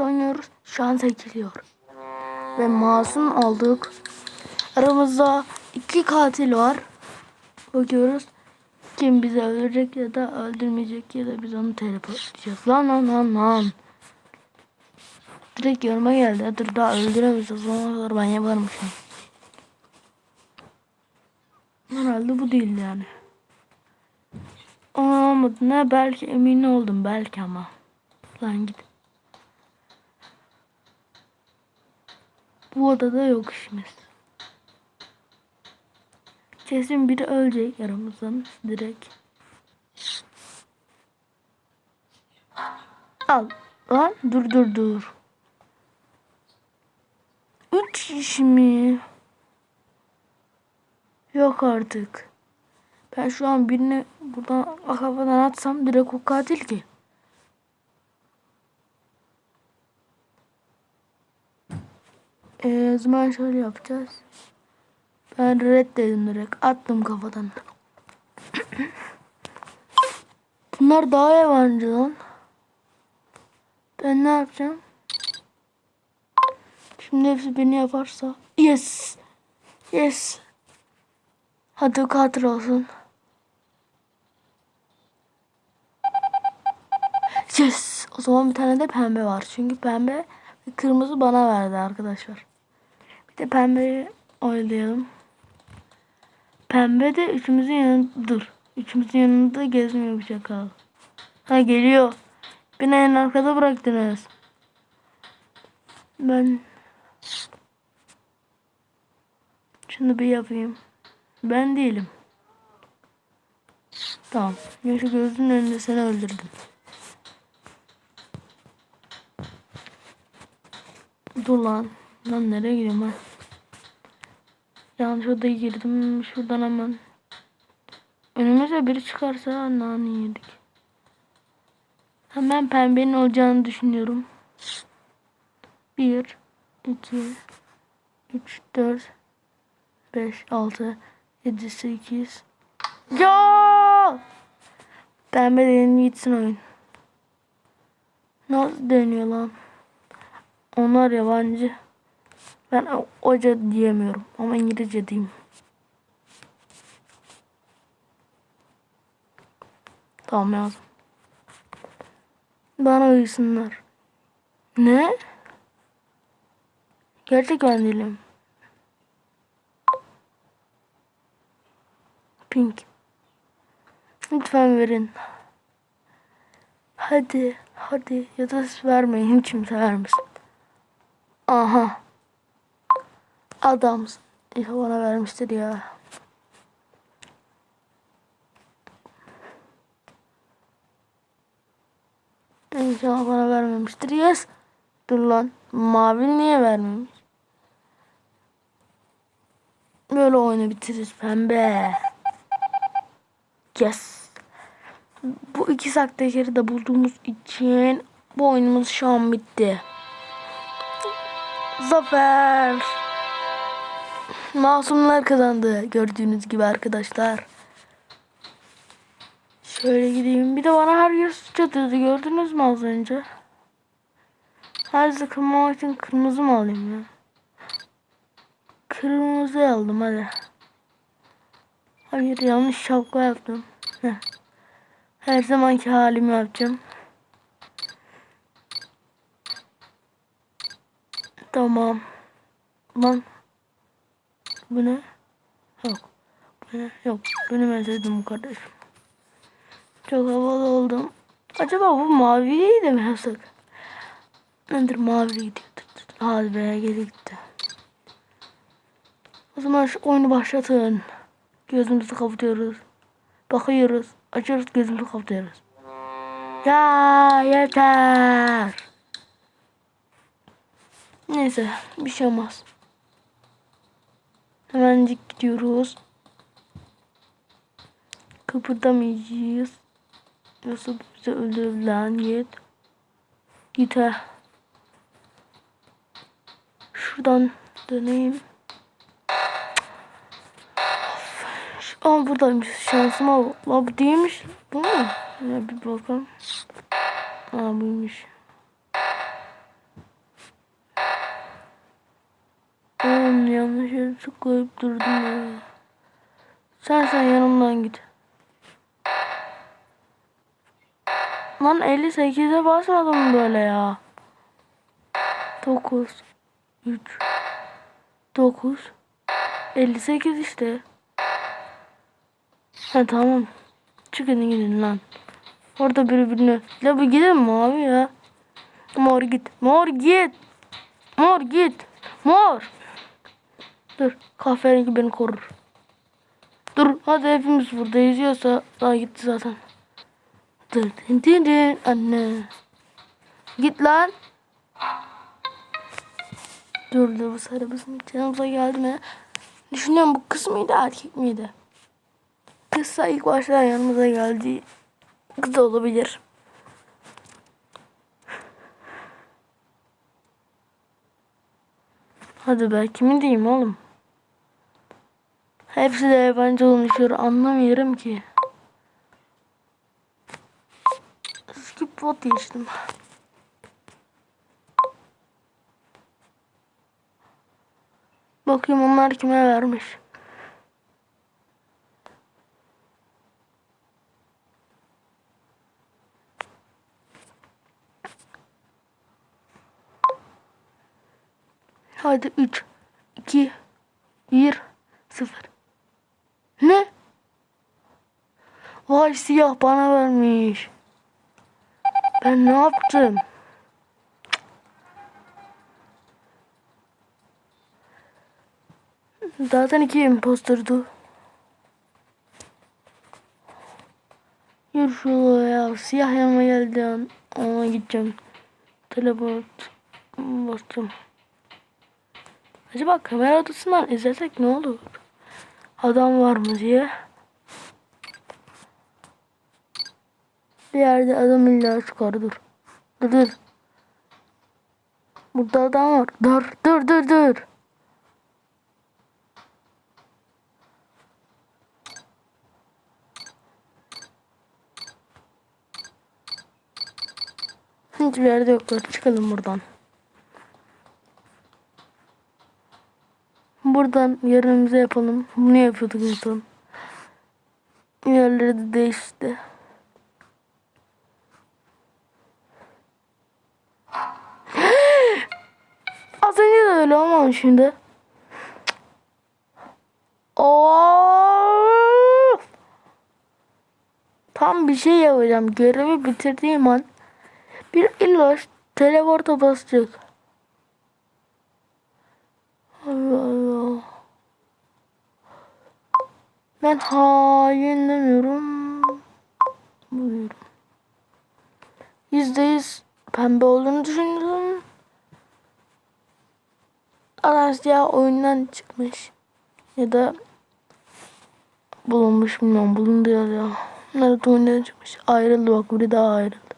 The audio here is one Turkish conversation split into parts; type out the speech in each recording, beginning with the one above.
oynuyoruz. Şansa geliyor. Ve masum olduk. Aramızda iki katil var. Bakıyoruz. Kim bizi öldürecek ya da öldürmeyecek ya da biz onu teleport edeceğiz. Lan lan lan lan. Direkt yoruma geldi. Dur daha öldüremeyiz. O zamana kadar ben yaparmışım. Herhalde bu değil yani. Olmadı ne belki emin oldum belki ama. Lan git. Bu odada yok işimiz. Kesin biri ölecek aramızdan direkt. Al. Lan dur dur dur. Üç kişi mi? Yok artık. Ben şu an birini buradan kafadan atsam direkt o katil ki. Ee, zaman şöyle yapacağız. Ben reddedim direkt. Attım kafadan. Bunlar daha yabancı lan. Ben ne yapacağım? Şimdi hepsi beni yaparsa. Yes. Yes. Hadi katil olsun. Yes. O zaman bir tane de pembe var. Çünkü pembe kırmızı bana verdi arkadaşlar. Bir de pembeyi oylayalım. Pembe de üçümüzün yanında dur. Üçümüzün yanında gezmiyor bu çakal. Ha geliyor. Beni en arkada bıraktınız. Ben şunu bir yapayım. Ben değilim. Tamam. Yaşı gözünün önünde seni öldürdüm. Dur lan. Nereye gidiyorum ben? Yanlış odaya girdim. Şuradan hemen. Önümüze biri çıkarsa nane yedik. Hemen pembenin olacağını düşünüyorum. 1 2 3 4 5 6 7 8 Ya! Pembe dedim gitsin oyun. Nasıl dönüyor lan? Onlar yabancı. Ben hoca diyemiyorum ama İngilizce diyeyim. Tamam yazdım. Bana uyusunlar. Ne? Gerçek ben değilim. Pink. Lütfen verin. Hadi, hadi ya da siz vermeyin. Hiç kimse vermesin. Aha. İyi bana vermiştir ya. İnşallah bana vermemiştir. Yes. Dur lan. Mavi niye vermemiş? Böyle oyunu bitiririz pembe. Yes. Bu iki saktekeri de bulduğumuz için bu oyunumuz şu an bitti. Zafer. Masumlar kazandı. Gördüğünüz gibi arkadaşlar. Şöyle gideyim. Bir de bana her yer çatırdı. Gördünüz mü az önce? Her sıkılmamak için kırmızı mı alayım ya? Kırmızı aldım hadi. Hayır yanlış şapka yaptım. Her zamanki halimi yapacağım. Tamam. Lan. Bu ne? Yok. Bu ne? Yok. Benim en sevdiğim kardeşim. Çok havalı oldum. Acaba bu maviyi de mi yapsak? Nedir mavi gidiyor. Hadi be geri gitti. O zaman şu oyunu başlatın. Gözümüzü kapatıyoruz. Bakıyoruz. Açıyoruz gözümüzü kapatıyoruz. Ya yeter. Neyse bir şey olmaz. Hemencik gidiyoruz. Kıpırdamayacağız. Yoksa bize öldürür lan git. Ha. Şuradan döneyim. Aa buradaymış şansıma. La bu değilmiş. Bu mu? Ya bir bakalım. Aa buymuş. Çok koyup durdum. Sen sen yanımdan git. Lan 58'e basmadım böyle ya. 9 3 9 58 işte. Ha tamam. Çıkın gidin lan. Orada birbirine. La bir gidelim mi abi ya? Mor git. Mor git. Mor git. Mor. Dur. Kahverengi beni korur. Dur. Hadi hepimiz burada yüzüyorsa daha gitti zaten. Dur. Din din din. Anne. Git lan. Dur dur bu sarı bizim yanımıza geldi mi? Düşünüyorum bu kız mıydı erkek miydi? Kızsa ilk başta yanımıza geldi. Kız olabilir. Hadi be kimi diyeyim oğlum? Hepsi de yabancı konuşuyor anlamıyorum ki. Skip bot geçtim. Bakayım onlar kime vermiş. Hadi 3, 2, 1, 0. Ne? Vay siyah bana vermiş. Ben ne yaptım? Zaten iki impostordu. Yürü şuraya. Siyah yanıma geldi. Ona gideceğim. Teleport. Bastım. Acaba kamera odasından izlesek ne olur? Adam var mı diye. Bir yerde adam illa çıkar dur. Dur dur. Burada adam var. Dur dur dur dur. Hiçbir yerde yoklar. Çıkalım buradan. Buradan yerimize yapalım. Bunu yapıyorduk son. Yerleri de değişti. Az önce de öyle ama şimdi. Tam bir şey yapacağım. Görevi bitirdiğim an bir ilaç teleporta basacak. Ben hain demiyorum. Buyurun. Yüzde yüz pembe olduğunu düşünüyorum. Anasya oyundan çıkmış. Ya da bulunmuş bilmiyorum. Bulundu ya da. Nerede oyundan çıkmış. Ayrıldı bak biri daha ayrıldı.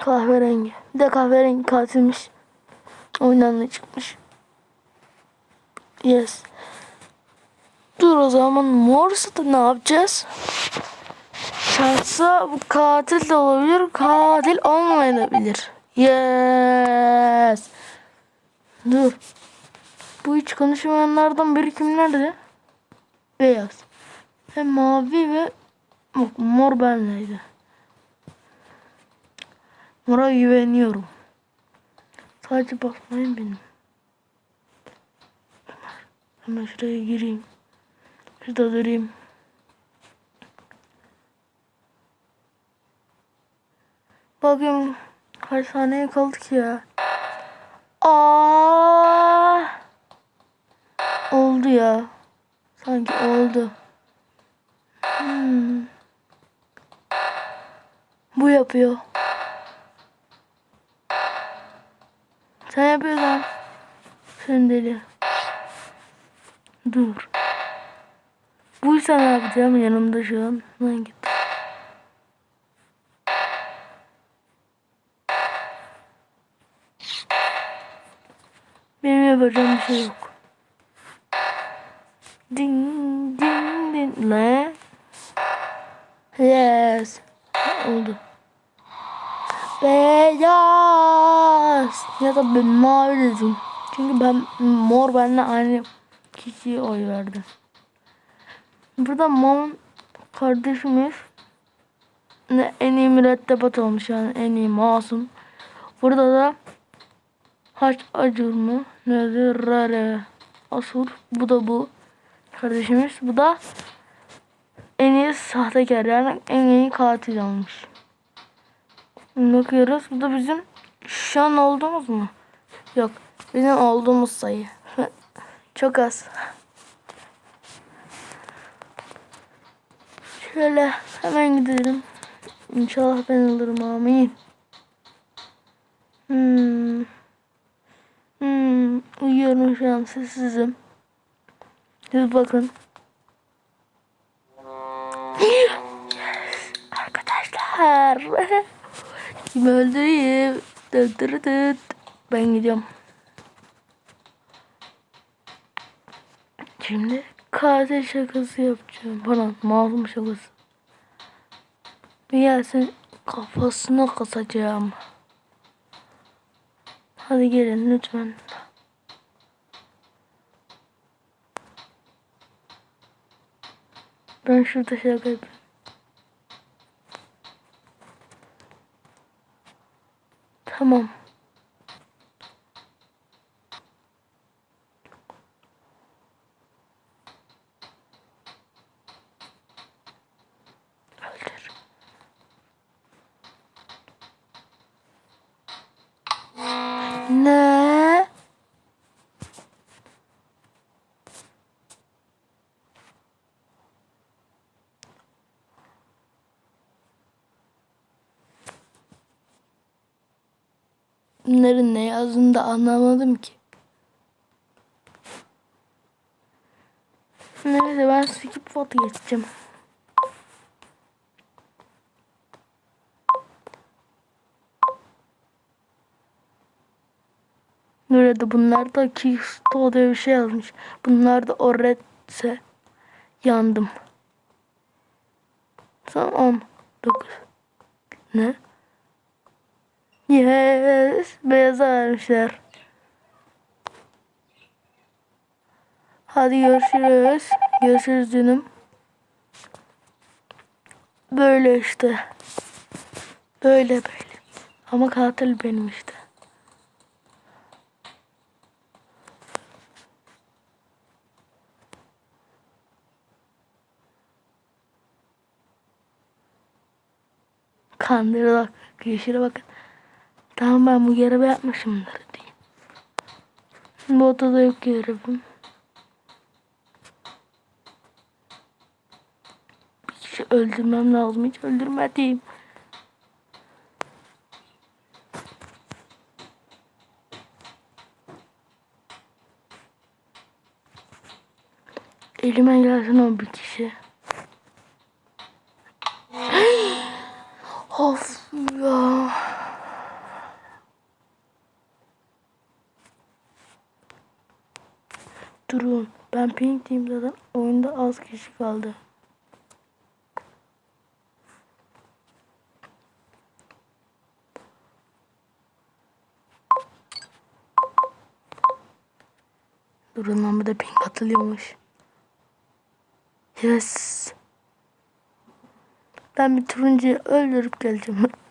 Kahverengi. Bir de kahverengi katilmiş. Oyundan da çıkmış. Yes. Dur o zaman morsa da ne yapacağız? Şansa bu katil de olabilir, katil olmayabilir. Yes. Dur. Bu hiç konuşmayanlardan biri kimlerdi? Beyaz. Hem mavi ve Yok, mor benleydi. Mora güveniyorum. Sadece bakmayın benim. Hemen şuraya gireyim. Şurada durayım. Bakayım kaç saniye kaldı ki ya. Aa! Oldu ya. Sanki oldu. Hmm. Bu yapıyor. Sen yapıyorsan. Sen deli. Dur. Buysa ne yapacağım yanımda şu an. Lan git. Benim yapacağım bir şey yok. Ding ding ding. Ne? Yes. Oldu. Beyaz. Ya da ben mavi dedim. Çünkü ben mor benimle aynı kişiye oy verdi. Burada mor kardeşimiz ne en iyi mürettebat olmuş yani en iyi masum. Burada da haç acur mu? Nedir rare asur. Bu da bu kardeşimiz. Bu da en iyi sahtekar yani en iyi katil olmuş. Bakıyoruz. Bu da bizim şu an olduğumuz mu? Yok. Bizim olduğumuz sayı. Çok az. Şöyle hemen gidelim. İnşallah ben alırım amin. Hmm. Hmm. Uyuyorum şu an sessizim. Siz bakın. Arkadaşlar. Kim öldüreyim? Ben gidiyorum. Şimdi katil şakası yapacağım. Pardon masum şakası. Bir gelsin kafasına kasacağım. Hadi gelin lütfen. Ben şurada şaka yapayım. Tamam. Bunların ne yazdığını da anlamadım ki. Neyse ben skip foto geçeceğim. Nerede bunlar da Kisto diye bir şey yazmış. Bunlar da o redse yandım. Son 10 9 Ne? Yes. Beyaza vermişler. Hadi görüşürüz. Görüşürüz canım. Böyle işte. Böyle böyle. Ama katil benim işte. Kandırılak. Yeşile bakın. Tamam ben bu görevi yapmışımdır diyeyim. Bu odada yok görevim. Bir kişi öldürmem lazım. Hiç öldürmediğim. Elime gelsin o bir kişi. of ya. Durun. Ben pink diyeyim zaten. Oyunda az kişi kaldı. Durun lan bir de pink atılıyormuş. Yes. Ben bir turuncuyu öldürüp geleceğim.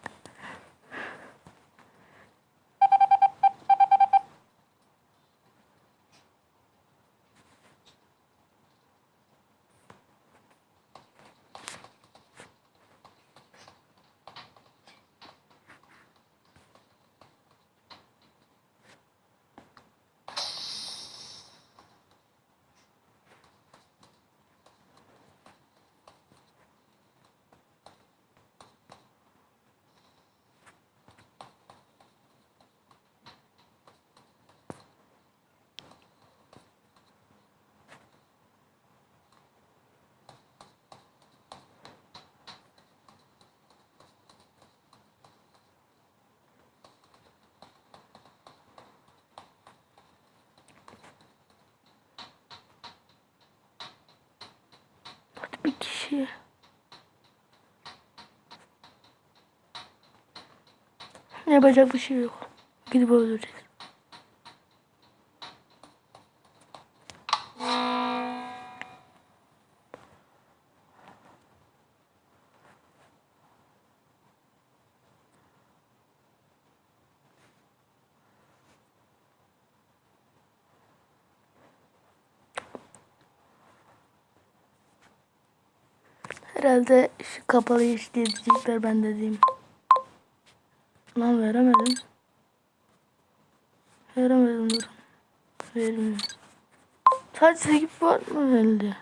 bir kişi. Yapacak bir şey yok. Gidip öldüreceğiz. Herhalde şu kapalı iş diye diyecekler ben de diyeyim. Lan veremedim. Veremedim dur. Vermiyor. Saç sekip var mı elde?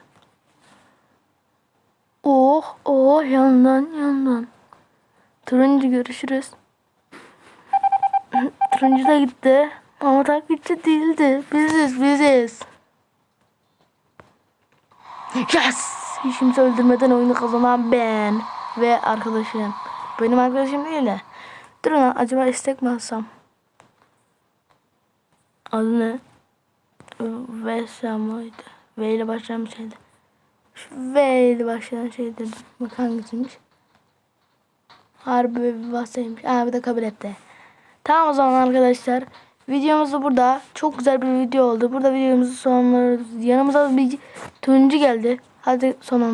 Oh oh yandan yandan. Turuncu görüşürüz. Turuncu da gitti. Ama takipçi değildi. Biziz biziz. Yes! Hiç kimse öldürmeden oyunu kazanan ben. Ve arkadaşım. Benim arkadaşım değil de. Dur lan acaba istek mi alsam? Adı ne? Vesa mıydı? V ile başlayan bir şeydi. V ile başlayan şey dedim. Bak hangisiymiş? Harbi bir bahseymiş. Aa bir de kabul etti. Tamam o zaman arkadaşlar. Videomuz da burada. Çok güzel bir video oldu. Burada videomuzu sonlandırıyoruz. Yanımıza bir turuncu geldi. Hadi son